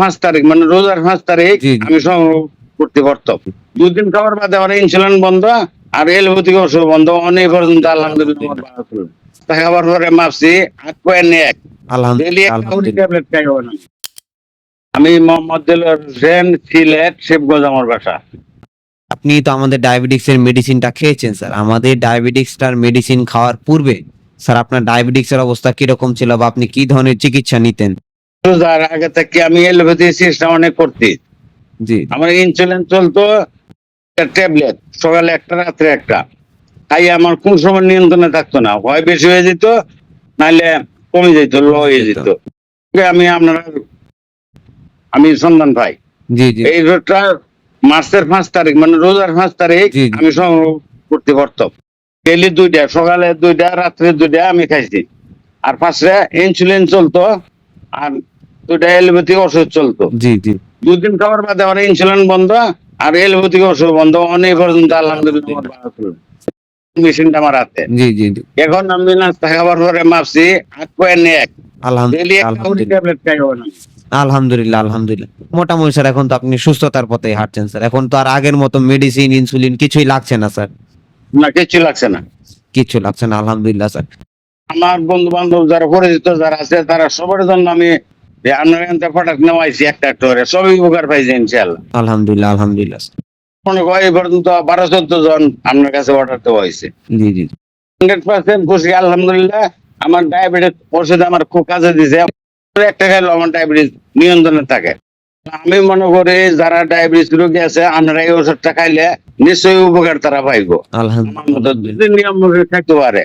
পাঁচ তারিখ মানে রোজার পাঁচ তারিখ। আমি সংগ্রহ করতে পারতাম। দুদিন খাবার বাদে আমার ইনসুলিন বন্ধ আর এলোপ্যাথিক ওষুধ বন্ধ। অনেক পর্যন্ত আলহামদুলিল্লাহ। খাবার পরে মাপছি আট পয়েন্ট এক। ট্যাবলেট খাই না। আমি মোহাম্মদ দেলোয়ার হোসেন সিলেট শিবগঞ্জ আমার বাসা। আপনি তো আমাদের ডায়াবেটিক্স এর মেডিসিনটা খেয়েছেন স্যার। আমাদের ডায়াবেটিক্সটার মেডিসিন খাওয়ার পূর্বে স্যার আপনার ডায়াবেটিক্স এর অবস্থা কীরকম ছিল বা আপনি কি ধরনের চিকিৎসা নিতেন? রোজার আগে থেকে আমি এলোপ্যাথি চিকিৎসা অনেক করতি জি। আমার ইনসুলিন চলতো ট্যাবলেট সকালে একটা রাত্রে একটা। তাই আমার কোন সময় নিয়ন্ত্রণে থাকতো না। হয় বেশি হয়ে যেত নাহলে কমে যেত লো হয়ে যেত। আমি আপনার আমি সন্ধান পাই। এই রোগটা মার্চের পাঁচ তারিখ মানে রোজার পাঁচ তারিখ। আমি সংগ্রহ করতে পারতাম। ডেলি দুইটা সকালে দুইটা রাত্রে দুইটা আমি খাইছি। আর পাশে ইনসুলিন চলতো আর দুইটা এলোপ্যাথিক ওষুধ চলতো। জি জি। দুদিন খাবার বাদে আমার ইনসুলিন বন্ধ আর এলোপ্যাথিক ওষুধ বন্ধ। অনেক পর্যন্ত আলহামদুলিল্লাহ আমার ভালো ছিল। মেশিনটা আমার হাতে। জি জি জি। এখন আমি নাস্তা খাবার পরে মাপছি আট পয়েন্ট এক। ডেলি আলহামদুলিল্লাহ একটা আলহামদুলিল্লাহ। ট্যাবলেট খাই হবে না। আলহামদুলিল্লাহ আলহামদুলিল্লাহ। মোটামুটি স্যার এখন তো আপনি সুস্থতার পথে হাঁটছেন স্যার। এখন তো আর আগের মতো মেডিসিন ইনসুলিন কিছুই লাগছে না স্যার। না কিছু লাগছে না। কিছু লাগছে না আলহামদুলিল্লাহ স্যার। আমার বন্ধু বান্ধব যারা পরিচিত যারা আছে তারা সবার জন্য আমি এই আপনার এখান প্রোডাক্ট নেওয়াইছি একটা একটা করে সবই উপকার পাইছি ইনশাল্লাহ আলহামদুলিল্লাহ আলহামদুলিল্লাহ। মনে করি পর্যন্ত বারো চোদ্দ জন আপনার কাছে অর্ডার দেওয়া হয়েছে। জি জি। হান্ড্রেড পার্সেন্ট খুশি আলহামদুলিল্লাহ। আমার ডায়াবেটিস ওষুধ আমার খুব কাজে দিছে। একটা আমার ডায়াবেটিস নিয়ন্ত্রণে থাকে। আমি মনে করি যারা ডায়াবেটিস রোগী আছে আপনারা এই ওষুধটা খাইলে নিশ্চয়ই উপকার তারা পাইবো। আলহামদুলিল্লাহ। নিয়ম থাকতে পারে।